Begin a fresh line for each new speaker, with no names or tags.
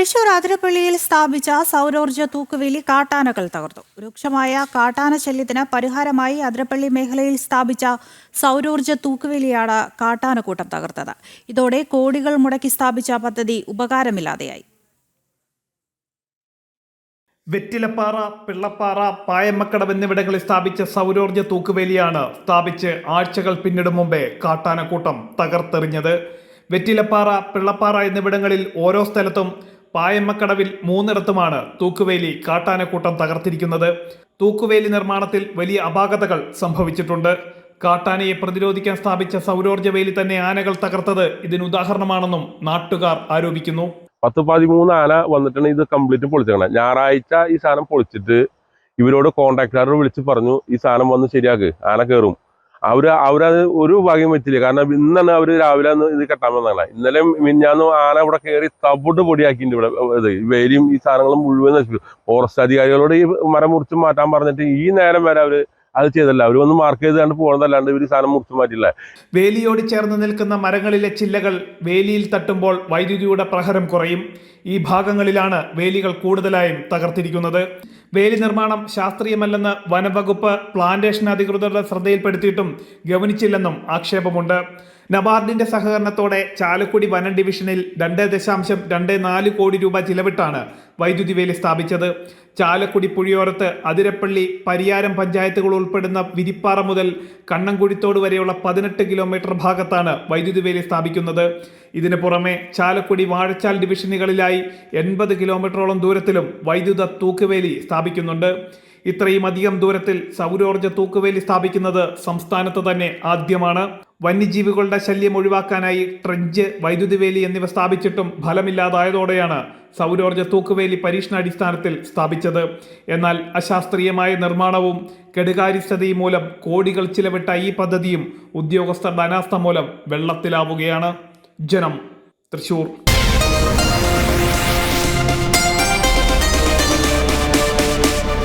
തൃശൂർ അതിരപ്പള്ളിയിൽ സ്ഥാപിച്ച സൗരോർജ തൂക്കുവേലി കാട്ടാനകൾ തകർത്തു. രൂക്ഷമായ കാട്ടാന ശല്യത്തിന് പരിഹാരമായി അതിരപ്പള്ളി മേഖലയിൽ സ്ഥാപിച്ച സൗരോർജ തൂക്കുവേലിയാണ് കാട്ടാനക്കൂട്ടം തകർത്തത്. ഇതോടെ കോടികൾ മുടക്കി സ്ഥാപിച്ച പദ്ധതി ഉപകാരമില്ലാതെയായി.
വെറ്റിലപ്പാറ പിള്ളപ്പാറ പായമ്മക്കടവ് എന്നിവിടങ്ങളിൽ സ്ഥാപിച്ച സൗരോർജ തൂക്കുവേലിയാണ് സ്ഥാപിച്ച് ആഴ്ചകൾ പിന്നിടും മുമ്പേ കാട്ടാനക്കൂട്ടം തകർത്തെറിഞ്ഞത്. വെറ്റിലപ്പാറ പിള്ളപ്പാറ എന്നിവിടങ്ങളിൽ ഓരോ സ്ഥലത്തും പായമ്മക്കടവിൽ മൂന്നിടത്തുമാണ് തൂക്കുവേലി കാട്ടാനക്കൂട്ടം തകർത്തിരിക്കുന്നത്. തൂക്കുവേലി നിർമ്മാണത്തിൽ വലിയ അപാകതകൾ സംഭവിച്ചിട്ടുണ്ട്. കാട്ടാനയെ പ്രതിരോധിക്കാൻ സ്ഥാപിച്ച സൗരോർജ വേലി തന്നെ ആനകൾ തകർത്തത് ഇതിന് ഉദാഹരണമാണെന്നും നാട്ടുകാർ ആരോപിക്കുന്നു.
പത്ത് പതിമൂന്ന് ആന വന്നിട്ടാണ് ഇത് കംപ്ലീറ്റ് പൊളിച്ചത് ഞായറാഴ്ച ഈ സാധനം പൊളിച്ചിട്ട് ഇവരോട് കോൺട്രാക്ടർ വിളിച്ച് പറഞ്ഞു ഈ സാധനം വന്ന് ശരിയാക്ക് ആന കയറും അവർ അവരത് ഒരു ഭാഗ്യം വെച്ചില്ല. കാരണം ഇന്നാണ് അവർ രാവിലെ ഇത് കെട്ടാൻ വന്നാൽ ഇന്നലെ മിന്നാന്ന് ആന ഇവിടെ കയറി തവിട്ട് പൊടിയാക്കിയിട്ടുണ്ട് ഇവിടെ ഇത് വേലിയും ഈ സാധനങ്ങളും മുഴുവൻ നശിപ്പിച്ചു. ഫോറസ്റ്റ് അധികാരികളോട് ഈ മരം മുറിച്ച് മാറ്റാൻ പറഞ്ഞിട്ട് ഈ നേരം വരെ അവർ അത് ചെയ്തല്ല. അവർ ഒന്ന് മാർക്ക് ചെയ്ത് കണ്ട് പോകുന്നതല്ലാണ്ട് ഇവർ സാധനം മുറിച്ചു മാറ്റില്ല
വേലിയോട് ചേർന്ന് നിൽക്കുന്ന മരങ്ങളിലെ ചില്ലകൾ വേലിയിൽ തട്ടുമ്പോൾ വൈദ്യുതിയുടെ പ്രഹരം കുറയും. ഈ ഭാഗങ്ങളിലാണ് വേലികൾ കൂടുതലായും തകർത്തിരിക്കുന്നത്. വേലി നിർമ്മാണം ശാസ്ത്രീയമല്ലെന്ന് വനവകുപ്പ് പ്ലാന്റേഷൻ അധികൃതരുടെ ശ്രദ്ധയിൽപ്പെടുത്തിയിട്ടും ഗവനിച്ചില്ലെന്നും ആക്ഷേപമുണ്ട്. നബാർഡിന്റെ സഹകരണത്തോടെ ചാലക്കുടി വനം ഡിവിഷനിൽ രണ്ട് ദശാംശം രണ്ട് നാല് കോടി രൂപ ചിലവിട്ടാണ് വൈദ്യുതി വേലി സ്ഥാപിച്ചത്. ചാലക്കുടി പുഴിയോരത്ത് അതിരപ്പള്ളി പരിയാരം പഞ്ചായത്തുകൾ ഉൾപ്പെടുന്ന വിരിപ്പാറ മുതൽ കണ്ണംകുഴിത്തോട് വരെയുള്ള പതിനെട്ട് കിലോമീറ്റർ ഭാഗത്താണ് വൈദ്യുതി വേലി സ്ഥാപിക്കുന്നത്. ഇതിനു പുറമെ ചാലക്കുടി വാഴച്ചാൽ ഡിവിഷനുകളിലായി എൺപത് കിലോമീറ്ററോളം ദൂരത്തിലും വൈദ്യുത തൂക്കുവേലി സ്ഥാപിക്കുന്നുണ്ട്. ഇത്രയും അധികം ദൂരത്തിൽ സൗരോർജ തൂക്കുവേലി സ്ഥാപിക്കുന്നത് സംസ്ഥാനത്ത് തന്നെ ആദ്യമാണ്. വന്യജീവികളുടെ ശല്യം ഒഴിവാക്കാനായി ട്രഞ്ച് വൈദ്യുതി വേലി എന്നിവ സ്ഥാപിച്ചിട്ടും ഫലമില്ലാതായതോടെയാണ് സൗരോർജ തൂക്കുവേലി പരീക്ഷണാടിസ്ഥാനത്തിൽ സ്ഥാപിച്ചത്. എന്നാൽ അശാസ്ത്രീയമായ നിർമ്മാണവും കെടുകാര്യസ്ഥതയും മൂലം കോടികൾ ചിലവിട്ട ഈ പദ്ധതിയും ഉദ്യോഗസ്ഥരുടെ അനാസ്ഥ മൂലം വെള്ളത്തിലാവുകയാണ്. ജനം തൃശൂർ.